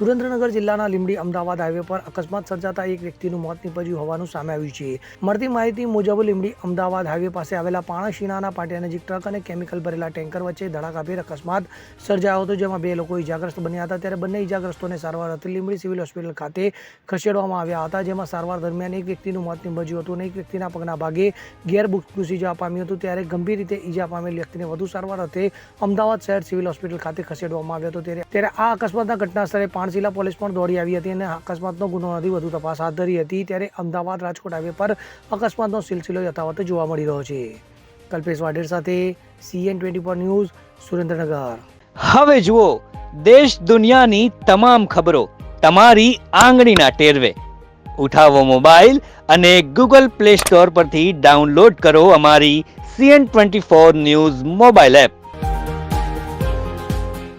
સુરેન્દ્રનગર જિલ્લાના લીંબડી અમદાવાદ હાઈવે પર અકસ્માત સર્જાતા એક વ્યક્તિનું મોત નીપજ્યું હોવાનું સામે આવ્યું છે. મળતી માહિતી મુજબ લીંબડી અમદાવાદ હાઈવે પાસે આવેલા પાણાશીનાના પાટિયા નજીક ટ્રક અને કેમિકલ ભરેલા ટેન્કર વચ્ચે ધડાકાભેર અકસ્માત સર્જાયો હતો, જેમાં બે લોકો ઇજાગ્રસ્ત બન્યા હતા. ત્યારે બંને ઇજાગ્રસ્તોને સારવાર અર્થે લીંબડી સિવિલ હોસ્પિટલ ખાતે ખસેડવામાં આવ્યા હતા, જેમાં સારવાર દરમિયાન એક વ્યક્તિનું મોત નીપજ્યું હતું અને એક વ્યક્તિના પગના ભાગે ગેર ઇજા પામ્યું હતું. ત્યારે ગંભીર રીતે ઈજા પામેલ વ્યક્તિને વધુ સારવાર અર્થે અમદાવાદ શહેર સિવિલ હોસ્પિટલ ખાતે ખસેડવામાં આવ્યો હતો. ત્યારે આ અકસ્માતના ઘટના સ્થળે પાણશીલા પોલીસ પણ દોડી આવી હતી અને અકસ્માતનો ગુનો નથી વધુ તપાસ હાથ ધરી હતી. ત્યારે અમદાવાદ રાજકોટ હાઈવે પર અકસ્માતનો સિલસિલો યથાવત જોવા મળી રહ્યો છે. કલ્પેશ વાઢેર સાથે CN twenty four news, Surendranagar. હવે જુઓ, દેશ દુનિયાની તમામ ખબરો તમારી આંગળીના ટેરવે. ઉઠાવો મોબાઈલ અને ગૂગલ પ્લે સ્ટોર પરથી ડાઉનલોડ કરો અમારી CN twenty four news mobile app.